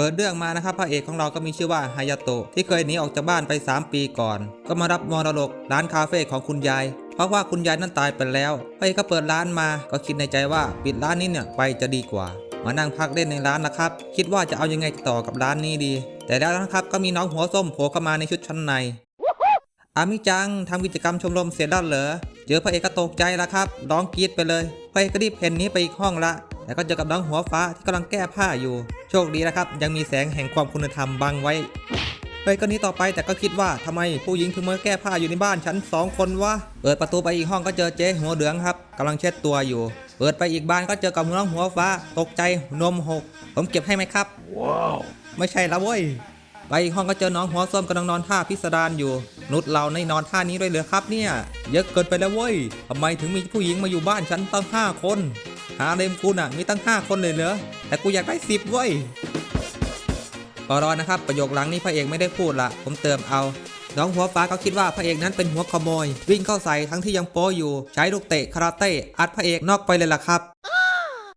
เปิดเรื่องมานะครับพระเอกของเราก็มีชื่อว่าฮายาโตะที่เคยหนีออกจากบ้านไป 3 ปีก่อน ก็มารับมรดกร้านคาเฟ่ของคุณยายเพราะว่าคุณยายนั้นตายไปแล้วพระเอกก็เปิดร้านมาก็คิดในใจว่าปิดร้านนี้เนี่ยไปจะดีกว่า มานั่งพักเล่นในร้านนะครับ คิดว่าจะเอายังไงต่อกับร้านนี้ดี แต่แล้วนะครับก็มีน้องหัวส้มโผล่เข้ามาในชุดชั้นใน อามิจังทำกิจกรรมชมรมเสร็จแล้วเหรอ เจอพระเอกก็ตกใจแล้วครับร้องกรี๊ดไปเลยพระเอกก็รีบเพ่นหนี้ไปอีกห้องละแต่ก็เจอกับน้องหัวฟ้าที่กำลังแก้ผ้าอยู่ โชคดีนะครับ ยังมีแสงแห่งความคุณธรรมบังไว้พระเอกก็หนี้ต่อไปแต่ก็คิดว่าทำไมผู้หญิงถึงมาแก้ผ้าอยู่ในบ้านฉันสองคนวะเปิดประตูไปอีกห้องก็เจอเจ๊หัวเหลืองครับกำลังเช็ดตัวอยู่ เปิดไปอีกบ้านก็เจอกับน้องหัวฟ้า ตกใจนมหก ผมเก็บให้ไหมครับไม่ใช่แล้วเว้ย ไปอีกห้องก็เจอน้องหัวส้มกำลังนอนท่าพิสดารอยู่ นุชเราในนอนท่านี้ด้วยเหรอครับเนี่ยเยอะเกินไปแล้วเว้ยทำไมถึงมีผู้หญิงมาอยู่บ้านฉันตั้งห้าคน หาเรมกูน่ะมีตั้งห้าคนเลยเหรอแต่กูอยากได้สิบเว้ยปรอนะครับประโยคหลังนี้พระเอกไม่ได้พูดละผมเติมเอาน้องหัวฟ้าก็คิดว่าพระเอกนั้นเป็นหัวขโมย วิ่งเข้าใส่ทั้งที่ยังโป้อยู่ ใช้ลูกเตะคาราเต้อัดพระเอกนอกไปเลยล่ะครับ